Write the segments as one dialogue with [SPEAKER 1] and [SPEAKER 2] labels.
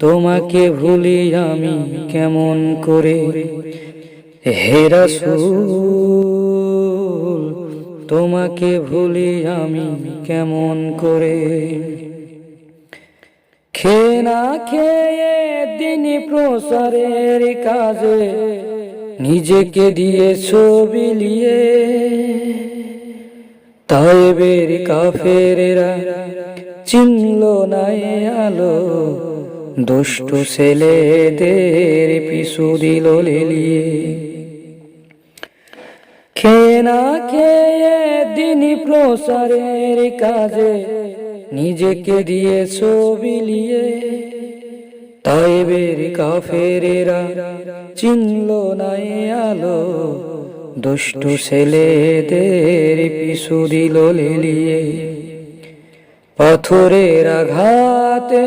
[SPEAKER 1] তোমাকে ভুলি আমি কেমন করে? হেরাসুল তোমাকে ভুলি আমি কেমন করে? খেয়ে না খেয়ে দিন প্রসারের কাজে নিজেকে দিয়ে বিলিয়ে তাইবের কাফেরেরা চিনল নাই আলো। দুষ্ট ছেলেদের পিছু দিল লেলিয়ে। খেয়ে না খেয়ে দিন প্রসারের কাজে নিজেকে দিয়ে বিলিয়ে তাইবের কাফেরেরা চিনল নাই আলো। দুষ্ট ছেলেদের পিছু দিল লেলিয়ে। পাথরের আঘাতে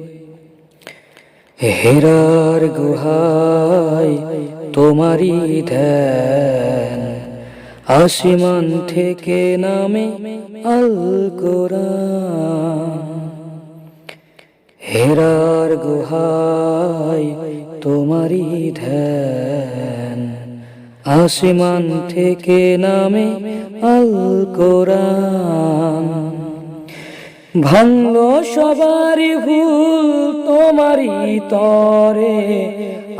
[SPEAKER 1] হেরার গুহায়, তোমারই ধ্যান। আসিমান থেকে নামে আল হেরার গুহায়, তোমারই ধ্যান। আসিমান থেকে নামে আল কোরআন ভাঙল সবারই ভুল তোমারই তরে,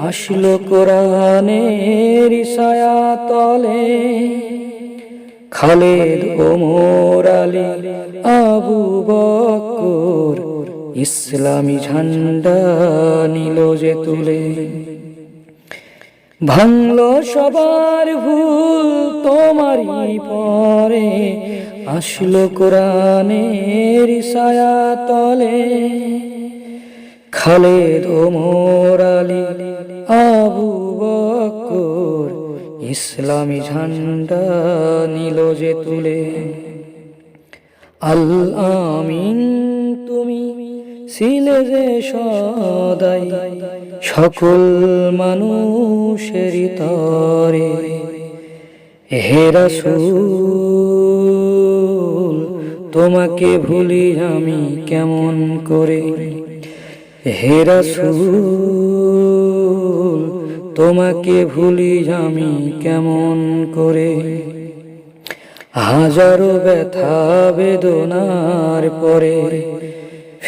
[SPEAKER 1] আসলো কোরআনের ছায়া তলে খালেদ ওমর আলী, আবু বকর, ইসলামী ঝান্ডা নিল যে তুলে। ভাঙল সবার ভুল তোমারই পরে, আসলো কোরআনের ছায়া তলে খালেদ ওমর আলী, আবু বকর ইসলামী ঝান্ডা নিল যে তুলে। আল আমিন, তুমি ছিলে যে সদাই সকল মানুষের তরে। হেরাসুল তোমাকে ভুলি আমি কেমন করে? হেরাসুল তোমাকে ভুলি আমি কেমন করে? হাজারো ব্যথা বেদনার পরে